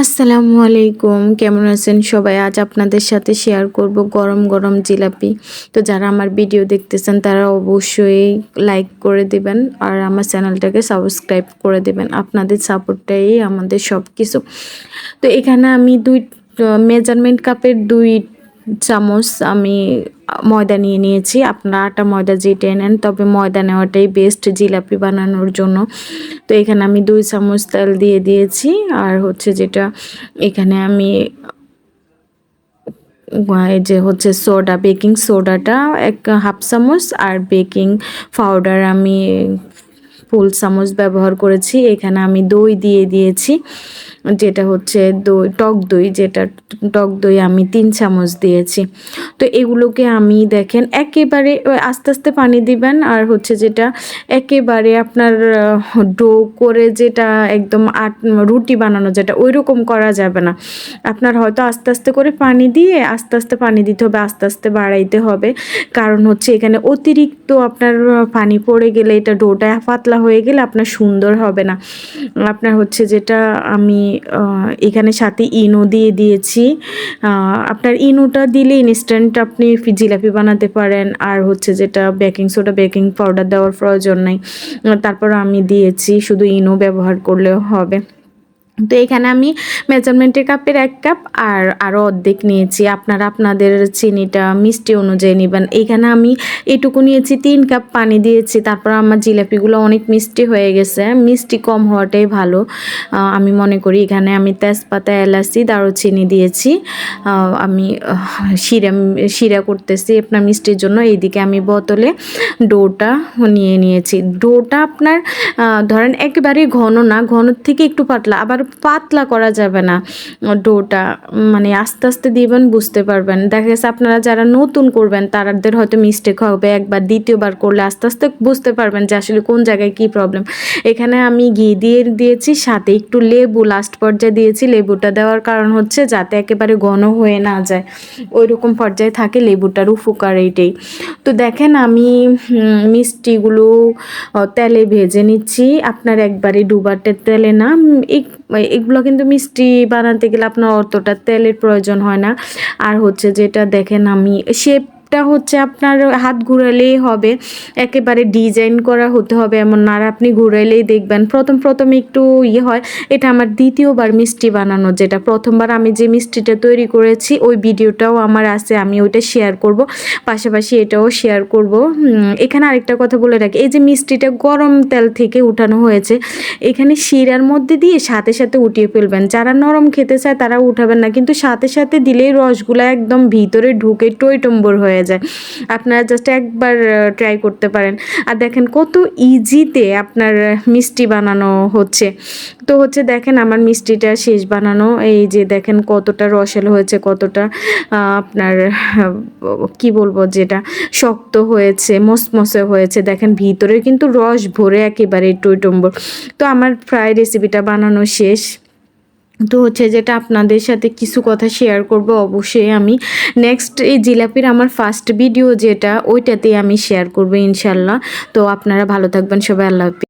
আসসালামু আলাইকুম। কেমন আছেন সবাই? আজ আপনাদের সাথে শেয়ার করব গরম গরম জিলাপি। তো যারা আমার ভিডিও দেখতেছেন, তারা অবশ্যই লাইক করে দেবেন আর আমার চ্যানেলটাকে সাবস্ক্রাইব করে দেবেন। আপনাদের সাপোর্টটাই আমাদের সব কিছু তো এখানে আমি দুই মেজারমেন্ট কাপের দুই চামচ আমি ময়দা নিয়ে নিয়েছি। আপনারা আটা, ময়দা যেটা নেন, তবে ময়দা নেওয়াটাই বেস্ট জিলাপি বানানোর জন্য। তো এখানে আমি দুই চামচ তেল দিয়ে দিয়েছি। আর হচ্ছে যেটা এখানে আমি যে হচ্ছে সোডা বেকিং সোডাটা এক হাফ চামচ আর বেকিং পাউডার আমি ফুল চামচ ব্যবহার করেছি। এখানে আমি দই দিয়ে দিয়েছি। যেটা হচ্ছে দই, টক দই যেটা, টক দই আমি তিন চামচ দিয়েছি। তো এগুলোকে আমি দেখেন একেবারে, আস্তে আস্তে পানি দিবেন আর হচ্ছে যেটা একেবারে আপনার ডো করে যেটা একদম আট, রুটি বানানো যেটা ওই রকম করা যাবে না। আপনার হয়তো আস্তে আস্তে করে পানি দিয়ে আস্তে আস্তে পানি দিতে হবে, আস্তে আস্তে বাড়াইতে হবে। কারণ হচ্ছে এখানে অতিরিক্ত আপনার পানি পড়ে গেলে এটা ডোটা পাতলা হয়ে গেলে আপনার সুন্দর হবে না। আপনার হচ্ছে যেটা আমি এখানে সাথে ইনো দিয়ে দিয়েছি। আপনার ইনোটা দিলে ইনস্ট্যান্ট আপনি জিলাপি বানাতে পারেন। আর হচ্ছে যেটা বেকিং সোডা বেকিং পাউডার দেওয়ার প্রয়োজন নাই। তারপর আমি দিয়েছি, শুধু ইনো ব্যবহার করলেও হবে। তো এখানে আমি মেজারমেন্টের কাপের এক কাপ আর আরও অর্ধেক নিয়েছি। আপনারা আপনাদের চিনিটা, মিষ্টি অনুযায়ী নেবেন। এখানে আমি এটুকু নিয়েছি, তিন কাপ পানি দিয়েছি। তারপর আমার জিলাপিগুলো অনেক মিষ্টি হয়ে গেছে। মিষ্টি কম হওয়াটাই ভালো। আমি মনে করি এখানে আমি তেজপাতা, এলাচি, দারুচিনি দিয়েছি। আমি শিরা শিরা করতেছি আপনার মিষ্টির জন্য। এইদিকে আমি বোতলে ডোটা নিয়ে নিয়েছি। ডোটা আপনার ধরেন একেবারেই ঘন না ঘন থেকে একটু পাতলা। আবার পাতলা করা যাবে না ডোটা। মানে আস্তে আস্তে দিবেন, বুঝতে পারবেন। দেখা গেছে আপনারা যারা নতুন করবেন, তারাদের হয়তো মিস্টেক হবে। একবার দ্বিতীয়বার করলে আস্তে আস্তে বুঝতে পারবেন যে আসলে কোন জায়গায় কি প্রবলেম এখানে আমি ঘি দিয়ে দিয়েছি, সাথে একটু লেবু লাস্ট পর্যায়ে দিয়েছি। লেবুটা দেওয়ার কারণ হচ্ছে যাতে একেবারে ঘন হয়ে না যায়। ওই রকম পর্যায়ে থাকে লেবুটার উপকার এইটাই তো দেখেন আমি মিষ্টিগুলো তেলে ভেজে নিচ্ছি। আপনার একবারে ডুবাটের তেলে না এগুলো কিন্তু মিষ্টি বানাতে গেলে আপনার অতটা তেলের প্রয়োজন হয় না। আর হচ্ছে যেটা দেখেন আমি শেপ শেপটা হচ্ছে আপনার হাত ঘুরালেই হবে। একেবারে ডিজাইন করা হতে হবে এমন না। আর আপনি ঘুরাইলেই দেখবেন। প্রথম প্রথম একটু ইয়ে হয়। এটা আমার দ্বিতীয়বার মিষ্টি বানানো যেটা। প্রথমবার আমি যে মিষ্টিটা তৈরি করেছি, ওই ভিডিওটাও আমার আছে। আমি ওইটা শেয়ার করব। পাশাপাশি এটাও শেয়ার করব। এখানে আরেকটা কথা বলে রাখি। এই যে মিষ্টিটা গরম তেল থেকে উঠানো হয়েছে, এখানে শিরার মধ্যে দিয়ে সাথে সাথে উঠিয়ে ফেলবেন। যারা নরম খেতে চায় তারা উঠাবেন না। কিন্তু সাথে সাথে দিলেই রসগুলা একদম ভিতরে ঢুকে টইটম্বর হয়ে যায়। আপনারা জাস্ট একবার ট্রাই করতে পারেন। আর দেখেন কত ইজিতে আপনার মিষ্টি বানানো হচ্ছে। তো হচ্ছে দেখেন আমার মিষ্টিটা শেষ বানানো। এই যে দেখেন কতটা রসেল হয়েছে, কতটা আপনার কি বলব যেটা, শক্ত হয়েছে, মসমসে হয়েছে। দেখেন ভিতরে কিন্তু রস ভরে একেবারে টইটম্বর। তো আমার প্রায় রেসিপিটা বানানো শেষ। তো হচ্ছে যেটা আপনাদের সাথে কিছু কথা শেয়ার করব, অবশ্যই আমি। নেক্সট এই জিলাপির আমার ফার্স্ট ভিডিও যেটা, ওইটাতেই আমি শেয়ার করব ইনশাল্লাহ। তো আপনারা ভালো থাকবেন, সবাই আল্লাহ হাফিজ।